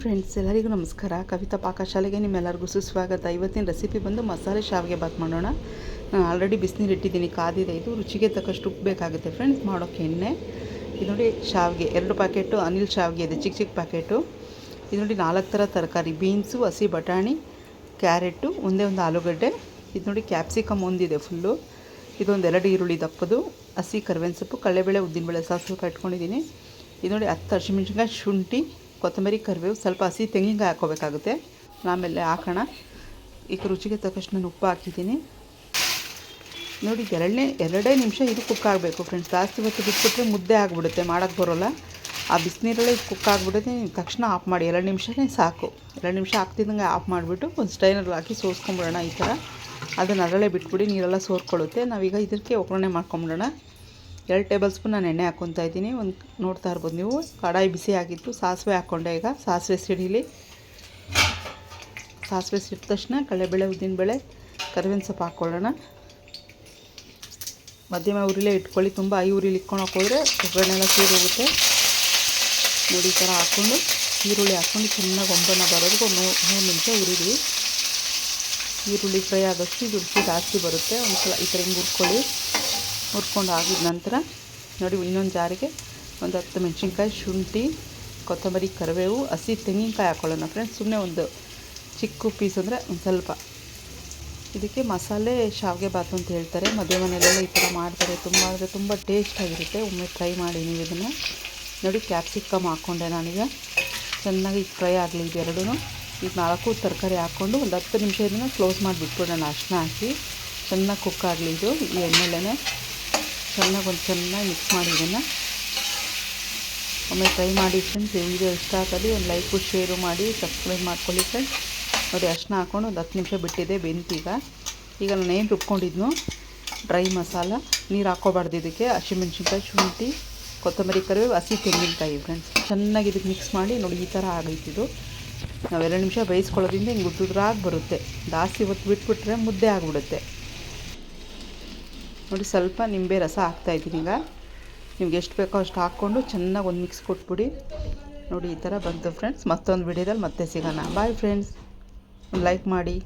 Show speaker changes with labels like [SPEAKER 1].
[SPEAKER 1] Friends ಎಲ್ಲರಿಗೂ ನಮಸ್ಕಾರ. ಕವಿತಾ ಪಾಕಶಾಲೆಗೆ ನಿಮ್ಮೆಲ್ಲರಿಗೂ ಸುಸ್ವಾಗತ. ಇವತ್ತಿನ ರೆಸಿಪಿ ಬಂದು ಮಸಾಲೆ ಶಾವಿಗೆ ಬಾತ್ ಮಾಡೋಣ. ನಾನು ಆಲ್ರೆಡಿ ಬಿಸಿನೀರು ಇಟ್ಟಿದ್ದೀನಿ, ಕಾದಿದೆ ಇದು. ರುಚಿಗೆ ತಕ್ಕಷ್ಟು ಉಪ್ಪು ಬೇಕಾಗುತ್ತೆ ಫ್ರೆಂಡ್ಸ್ ಮಾಡೋಕ್ಕೆ ಎಣ್ಣೆ. ಇದು ನೋಡಿ ಶಾವಿಗೆ. ಎರಡು ಪ್ಯಾಕೆಟು ಅನಿಲ್ ಶಾವಿಗೆ ಇದೆ, ಚಿಕ್ಕ ಚಿಕ್ಕ ಪ್ಯಾಕೆಟು ಇದು ನೋಡಿ ನಾಲ್ಕು ಥರ ತರಕಾರಿ. ಬೀನ್ಸು ಹಸಿ ಬಟಾಣಿ ಕ್ಯಾರೆಟು ಒಂದೇ ಒಂದು ಆಲೂಗಡ್ಡೆ. ಇದು ನೋಡಿ ಕ್ಯಾಪ್ಸಿಕಮ್ ಒಂದಿದೆ ಫುಲ್ಲು ಇದೊಂದು ಎರಡು ಈರುಳ್ಳಿ ದಪ್ಪದು. ಹಸಿ ಕರ್ವೆನ್ ಸೊಪ್ಪು, ಕಡಲೆಬೇಳೆ, ಉದ್ದಿನಬೇಳೆ ಸಾಸು ಕಟ್ಕೊಂಡಿದ್ದೀನಿ ಇದು ನೋಡಿ ಹತ್ತು ಹಸಿಮೆಣ್ಸಿನ್ಕಾಯಿ ಶುಂಠಿ ಕೊತ್ತಂಬರಿ ಕರಿಬೇವು ಸ್ವಲ್ಪ ಹಸಿ ತೆಂಗಿನಕಾಯಿ ಹಾಕ್ಕೋಬೇಕಾಗುತ್ತೆ. ಆಮೇಲೆ ಹಾಕೋಣ. ಈಗ ರುಚಿಗೆ ತಕ್ಕಷ್ಟು ನಾನು ಉಪ್ಪು ಹಾಕಿದ್ದೀನಿ. ನೋಡಿ, ಎರಡನೇ, ಎರಡೇ ನಿಮಿಷ ಇದು ಕುಕ್ ಆಗಬೇಕು ಫ್ರೆಂಡ್ಸ್ ಜಾಸ್ತಿ ಹೊತ್ತು ಬಿಟ್ಬಿಟ್ರೆ ಮುದ್ದೆ ಆಗಿಬಿಡುತ್ತೆ. ಮಾಡೋಕ್ಕೆ ಬರೋಲ್ಲ. ಆ ಬಿಸಿನೀರಲ್ಲೇ ಇದು ಕುಕ್ ಆಗಿಬಿಡುತ್ತೆ. ತಕ್ಷಣ ಆಫ್ ಮಾಡಿ. ಎರಡು ನಿಮಿಷನೇ ಸಾಕು. ಎರಡು ನಿಮಿಷ ಹಾಕ್ತಿದ್ದಂಗೆ ಆಫ್ ಮಾಡಿಬಿಟ್ಟು ಒಂದು ಸ್ಟೈನಲ್ಲಿ ಹಾಕಿ ಸೋಸ್ಕೊಂಬಿಡೋಣ ಈ ಥರ ಅದನ್ನು ಅದರಲ್ಲೇ ಬಿಟ್ಬಿಡಿ, ನೀರೆಲ್ಲ ಸೋರ್ಕೊಳ್ಳುತ್ತೆ. ನಾವೀಗ ಇದಕ್ಕೆ ಒಗ್ಗರಣೆ ಮಾಡ್ಕೊಂಬಿಡೋಣ. ಎರಡು ಟೇಬಲ್ ಸ್ಪೂನ್ ನಾನು ಎಣ್ಣೆ ಹಾಕ್ಕೊತಾ ಇದ್ದೀನಿ. ಒಂದು ನೋಡ್ತಾ ಇರ್ಬೋದು ನೀವು. ಕಡಾಯಿ ಬಿಸಿ ಆಗಿತ್ತು. ಸಾಸಿವೆ ಹಾಕ್ಕೊಂಡೆ ಈಗ. ಸಾಸಿವೆ ಸಿಡಿಲಿ. ಸಾಸಿವೆ ಸಿಟ್ಟ ತಕ್ಷಣ ಕಡಲೆಬೇಳೆ, ಉದ್ದಿನಬೇಳೆ, ಕರಿಬೇವಿನ ಸೊಪ್ಪು ಹಾಕ್ಕೊಳ್ಳೋಣ. ಮಧ್ಯಮ ಉರಿಲೇ ಇಟ್ಕೊಳ್ಳಿ. ತುಂಬ ಐ ಉರಿಲಿ ಇಟ್ಕೊಂಡು ಹಾಕೋದ್ರೆ ಒಗ್ಗರಣೆ ಎಲ್ಲ ಹೋಗುತ್ತೆ ನೋಡಿ ಈ ಥರ ಹಾಕ್ಕೊಂಡು ಈರುಳ್ಳಿ ಹಾಕ್ಕೊಂಡು ಚೆನ್ನಾಗಿ ಒಂಬಣ್ಣ ಬರೋದಕ್ಕೆ ಒಂದು ಮೂರು ನಿಮಿಷ ಉರಿಲಿ ಈರುಳ್ಳಿ ಫ್ರೈ ಆದಷ್ಟು ಇದು ಜಾಸ್ತಿ ಬರುತ್ತೆ. ಒಂದು ಸಲ ಈ ಥರ ಹಿಂಗೆ ಹುರ್ಕೊಳ್ಳಿ ಹುರ್ಕೊಂಡು ಆಗಿದ ನಂತರ ನೋಡಿ ಇನ್ನೊಂದು ಜಾರಿಗೆ ಒಂದು ಹತ್ತು ಮೆಣಸಿನ್ಕಾಯಿ, ಶುಂಠಿ, ಕೊತ್ತಂಬರಿ, ಕರಿಬೇವು, ಹಸಿ ತೆಂಗಿನಕಾಯಿ ಹಾಕ್ಕೊಳ್ಳೋಣ ಫ್ರೆಂಡ್ಸ್ ಸುಮ್ಮನೆ ಒಂದು ಚಿಕ್ಕ ಪೀಸ್ ಅಂದರೆ ಒಂದು ಸ್ವಲ್ಪ. ಇದಕ್ಕೆ ಮಸಾಲೆ ಶಾವಿಗೆ ಬಾತ್ ಅಂತ ಹೇಳ್ತಾರೆ. ಮದುವೆ ಮನೆಯಲ್ಲೆಲ್ಲ ಈ ಥರ ಮಾಡ್ತಾರೆ. ತುಂಬ ಅಂದರೆ ತುಂಬ ಟೇಸ್ಟಾಗಿರುತ್ತೆ ಒಮ್ಮೆ ಟ್ರೈ ಮಾಡಿ ನೀವು ಇದನ್ನು. ನೋಡಿ ಕ್ಯಾಪ್ಸಿಕಮ್ ಹಾಕ್ಕೊಂಡೆ ನಾನೀಗ. ಚೆನ್ನಾಗಿ ಫ್ರೈ ಆಗಲಿ ಇದೆರಡೂ ಈಗ ನಾಲ್ಕು ತರಕಾರಿ ಹಾಕ್ಕೊಂಡು ಒಂದು ಹತ್ತು ನಿಮಿಷ ಇದನ್ನು ಕ್ಲೋಸ್ ಮಾಡಿ ಬಿಟ್ಬಿಡೋಣ ಅಷ್ಟನ್ನ ಹಾಕಿ. ಚೆನ್ನಾಗಿ ಕುಕ್ ಆಗಲಿ ಇದು. ಈ ಎಣ್ಣೆಲೇ ಚೆನ್ನಾಗಿ ಒಂದು ಚೆನ್ನಾಗಿ ಮಿಕ್ಸ್ ಮಾಡಿ ಇದನ್ನು. ಒಮ್ಮೆ ಟ್ರೈ ಮಾಡಿ ಫ್ರೆಂಡ್ಸ್ ವಿಡಿಯೋ ಇಷ್ಟ ಆಗಲಿ ಒಂದು ಲೈಕು ಶೇರು ಮಾಡಿ ಸಬ್ಸ್ಕ್ರೈಬ್ ಮಾಡ್ಕೊಳ್ಳಿ ಫ್ರೆಂಡ್ಸ್ ನೋಡಿ ಅಷ್ಟನ್ನ ಹಾಕ್ಕೊಂಡು ಒಂದು ಹತ್ತು ನಿಮಿಷ ಬಿಟ್ಟಿದೆ ಬೆಂತೀಗ ಈಗ ನಾನು ಏನು ರುಬ್ಕೊಂಡಿದ್ನು ಡ್ರೈ ಮಸಾಲ, ನೀರು ಹಾಕ್ಕೋಬಾರ್ದು ಇದಕ್ಕೆ. ಹಸಿಮೆಣ್ಸಿನ್ಕಾಯಿ, ಶುಂಠಿ, ಕೊತ್ತಂಬರಿ ಕರಿಬೇವು, ಹಸಿ ತೆಂಗಿನಕಾಯಿ ಫ್ರೆಂಡ್ಸ್ ಚೆನ್ನಾಗಿ ಇದಕ್ಕೆ ಮಿಕ್ಸ್ ಮಾಡಿ, ನೋಡಿ, ಈ ಥರ ಆಗೈತಿದು ನಾವು ಎರಡು ನಿಮಿಷ ಬೇಯಿಸ್ಕೊಳ್ಳೋದ್ರಿಂದ ಹಿಂಗೆ ಉದ್ದುದ್ರಾಗಿ ಬರುತ್ತೆ. ಜಾಸ್ತಿ ಹೊತ್ತು ಬಿಟ್ಬಿಟ್ರೆ ಮುದ್ದೆ ಆಗಿಬಿಡುತ್ತೆ. ನೋಡಿ ಸ್ವಲ್ಪ ನಿಂಬೆ ರಸ ಹಾಕ್ತಾಯಿದ್ದೀನಿ ಈಗ. ನಿಮ್ಗೆ ಎಷ್ಟು ಬೇಕೋ ಅಷ್ಟು ಹಾಕ್ಕೊಂಡು ಚೆನ್ನಾಗಿ ಒಂದು ಮಿಕ್ಸ್ ಕೊಟ್ಬಿಡಿ. ನೋಡಿ ಈ ಥರ ಬಂತು ಫ್ರೆಂಡ್ಸ್ ಮತ್ತೊಂದು ವಿಡಿಯೋದಲ್ಲಿ ಮತ್ತೆ ಸಿಗೋಣ. ಬಾಯ್ ಫ್ರೆಂಡ್ಸ್ ಲೈಕ್ ಮಾಡಿ.